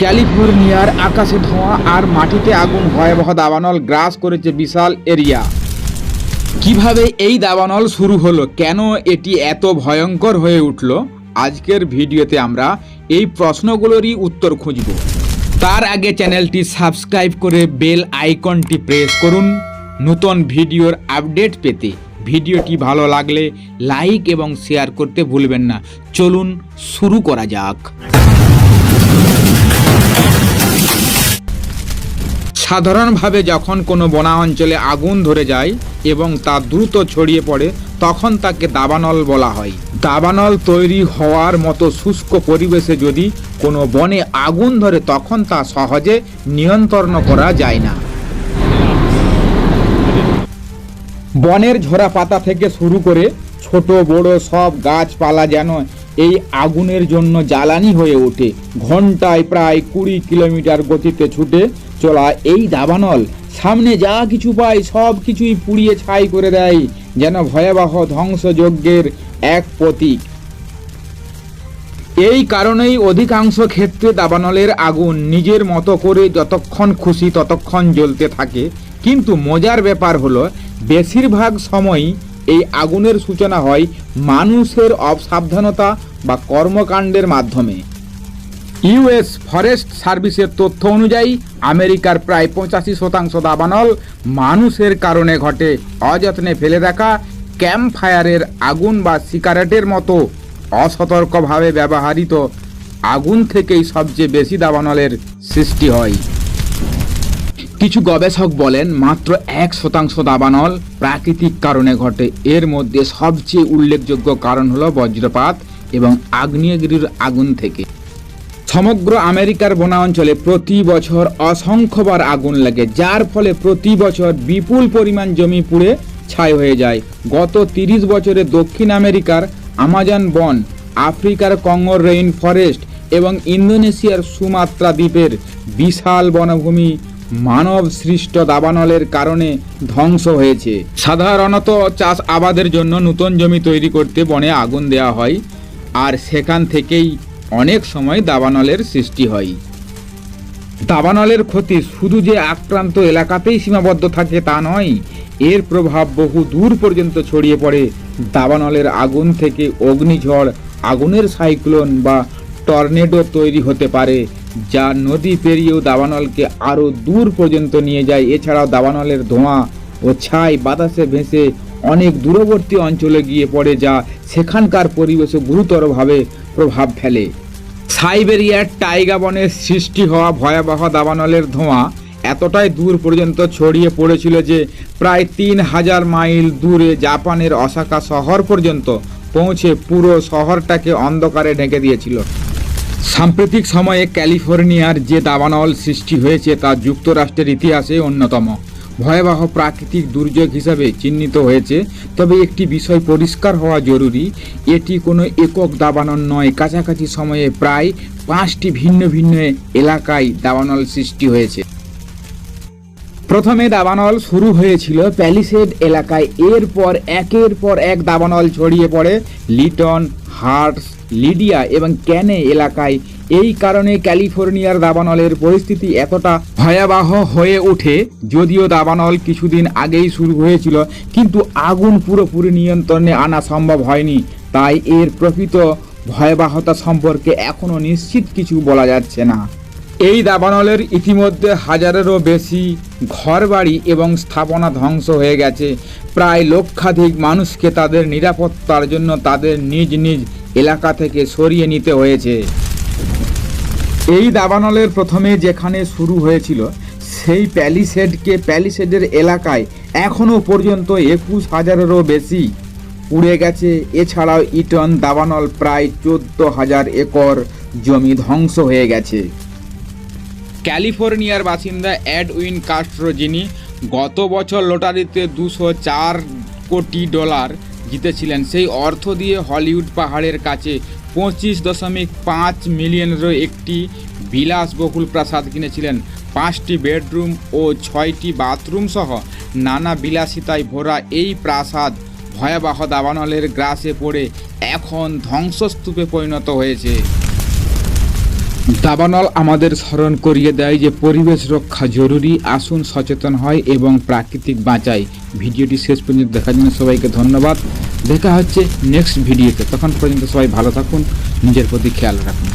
ক্যালিফোর্নিয়ার আকাশে ধোঁয়া আর মাটিতে আগুন ভয়াবহ দাবানল গ্রাস করেছে বিশাল এরিয়া। কীভাবে এই দাবানল শুরু হলো? কেন এটি এত ভয়ঙ্কর হয়ে উঠল? আজকের ভিডিওতে আমরা এই প্রশ্নগুলোরই উত্তর খুঁজব। তার আগে চ্যানেলটি সাবস্ক্রাইব করে বেল আইকনটি প্রেস করুন। নতুন ভিডিওর আপডেট পেতে ভিডিওটি ভালো লাগলে লাইক এবং শেয়ার করতে ভুলবেন না। চলুন শুরু করা যাক। সাধারণভাবে যখন কোনো বনা অঞ্চলে আগুন ধরে যায় এবং তা দ্রুত ছড়িয়ে পড়ে, তখন তাকে দাবানল বলা হয়। দাবানল তৈরি হওয়ার মতো শুষ্ক পরিবেশে যদি কোনো বনে আগুন ধরে, তখন তা সহজে নিয়ন্ত্রণ করা যায় না। বনের ঝরা পাতা থেকে শুরু করে ছোট, বড় সব গাছপালা যেন এই আগুনের জন্য জ্বালানি হয়ে ওঠে। ঘন্টায় প্রায় কুড়ি কিলোমিটার গতিতে ছুটে চলা এই দাবানল। সামনে যা কিছু পায়, সব কিছুই পুড়িয়ে ছাই করে দেয়, যেন ভয়াবহ ধ্বংসযজ্ঞের এক প্রতীক। এই কারণেই অধিকাংশ ক্ষেত্রে দাবানলের আগুন নিজের মতো করে যতক্ষণ খুশি ততক্ষণ জ্বলতে থাকে। কিন্তু মজার ব্যাপার হলো, বেশিরভাগ সময়ই এই আগুনের সূচনা হয় মানুষের অসাবধানতা বা কর্মকাণ্ডের মাধ্যমে। ইউএস ফরেস্ট সার্ভিসের তথ্য অনুযায়ী, আমেরিকার প্রায় পঁচাশি শতাংশ দাবানল মানুষের কারণে ঘটে। অযত্নে ফেলে রাখা ক্যাম্প ফায়ারের আগুন বা সিগারেটের মতো অসতর্কভাবে ব্যবহৃত আগুন থেকেই সবচেয়ে বেশি দাবানলের সৃষ্টি হয়। কিছু গবেষক বলেন, মাত্র এক শতাংশ দাবানল প্রাকৃতিক কারণে ঘটে। এর মধ্যে সবচেয়ে উল্লেখযোগ্য কারণ হলো বজ্রপাত এবং আগ্নেয়গিরির আগুন থেকে। সমগ্র আমেরিকার বনা অঞ্চলে প্রতি বছর অসংখ্যবার আগুন লাগে, যার ফলে প্রতি বছর বিপুল পরিমাণ জমি পুড়ে ছাই হয়ে যায়। গত তিরিশ বছরে দক্ষিণ আমেরিকার আমাজন বন, আফ্রিকার কঙ্গর রেইন ফরেস্ট এবং ইন্দোনেশিয়ার সুমাত্রা দ্বীপের বিশাল বনভূমি মানব সৃষ্ট দাবানলের কারণে ধ্বংস হয়েছে। সাধারণত চাষ আবাদের জন্য নতুন জমি তৈরি করতে বনে আগুন দেওয়া হয়, আর সেখান থেকেই অনেক সময় দাবানলের সৃষ্টি হয়। দাবানলের ক্ষতি শুধু যে আক্রান্ত এলাকাতেই সীমাবদ্ধ থাকে তা নয়, এর প্রভাব বহু দূর পর্যন্ত ছড়িয়ে পড়ে। দাবানলের আগুন থেকে অগ্নিঝড়, আগুনের সাইক্লোন বা টর্নেডো তৈরি হতে পারে। যা নদী পেরিয়েও দাবানলকে আরও দূর পর্যন্ত নিয়ে যায়। এছাড়াও দাবানলের ধোঁয়া ও ছাই বাতাসে ভেসে অনেক দূরবর্তী অঞ্চলে গিয়ে পড়ে, যা সেখানকার পরিবেশে গুরুতরভাবে প্রভাব ফেলে। সাইবেরিয়ার টাইগা বনের সৃষ্টি হওয়া ভয়াবহ দাবানলের ধোঁয়া এতটাই দূর পর্যন্ত ছড়িয়ে পড়েছিল যে প্রায় তিন হাজার মাইল দূরে জাপানের অসাকা শহর পর্যন্ত পৌঁছে পুরো শহরটাকে অন্ধকারে ঢেকে দিয়েছিল। সাম্প্রতিক সময়ে ক্যালিফোর্নিয়ার যে দাবানল সৃষ্টি হয়েছে তা যুক্তরাষ্ট্রের ইতিহাসে অন্যতম। ভয়াবহ প্রাকৃতিক দুর্যোগ হিসাবে চিহ্নিত হয়েছে, তবে একটি বিষয় পরিষ্কার হওয়া জরুরি, এটি কোনো একক দাবানল নয়। কাছাকাছি সময়ে প্রায় পাঁচটি ভিন্ন ভিন্ন এলাকায় দাবানল সৃষ্টি হয়েছে। প্রথমে দাবানল শুরু হয়েছিল প্যালিসেড এলাকায়। এরপর একের পর এক দাবানল ছড়িয়ে পড়ে লিটন, হার্টস লিডিয়া এবং ক্যানে এলাকায়। এই কারণে ক্যালিফোর্নিয়ার দাবানলের পরিস্থিতি এতটা ভয়াবহ হয়ে ওঠে, যদিও দাবানল কিছুদিন আগেই শুরু হয়েছিল, কিন্তু আগুন পুরোপুরি নিয়ন্ত্রণে আনা সম্ভব হয়নি। তাই এর প্রকৃত ভয়াবহতা সম্পর্কে এখনও নিশ্চিত কিছু বলা যাচ্ছে না। এই দাবানলের ইতিমধ্যে হাজারেরও বেশি ঘরবাড়ি এবং স্থাপনা ধ্বংস হয়ে গেছে। প্রায় লক্ষাধিক মানুষকে তাদের নিরাপত্তার জন্য তাদের নিজ নিজ এলাকা থেকে সরিয়ে নিতে হয়েছে। এই দাবানলের প্রথমে যেখানে শুরু হয়েছিল, সেই প্যালিসেডকে প্যালিসেডের এলাকায় এখনও পর্যন্ত একুশ হাজারেরও বেশি উড়ে গেছে। এছাড়াও ইটন দাবানল প্রায় চোদ্দ হাজার একর জমি ধ্বংস হয়ে গেছে। ক্যালিফোর্নিয়ার বাসিন্দা অ্যাডউইন কাস্ট্রো, যিনি গত বছর লটারিতে দুশো চার কোটি ডলার জিতেছিলেন। সেই অর্থ দিয়ে হলিউড পাহাড়ের কাছে পঁচিশ দশমিক পাঁচ মিলিয়নেরও একটি বিলাসবহুল প্রাসাদ কিনেছিলেন। পাঁচটি বেডরুম ও ছয়টি বাথরুম সহ নানা বিলাসিতায় ভরা এই প্রাসাদ ভয়াবহ দাবানলের গ্রাসে পড়ে এখন ধ্বংসস্তূপে পরিণত হয়েছে। দাবানল আমাদের স্মরণ করিয়ে দেয় যে পরিবেশ রক্ষা জরুরি, আসুন সচেতন হয় এবং প্রাকৃতিক বাঁচাই। ভিডিওটি শেষ পর্যন্ত দেখার জন্য সবাইকে ধন্যবাদ। দেখা হচ্ছে নেক্সট ভিডিওতে তখন পর্যন্ত সবাই ভালো থাকুন, নিজের প্রতি খেয়াল রাখুন।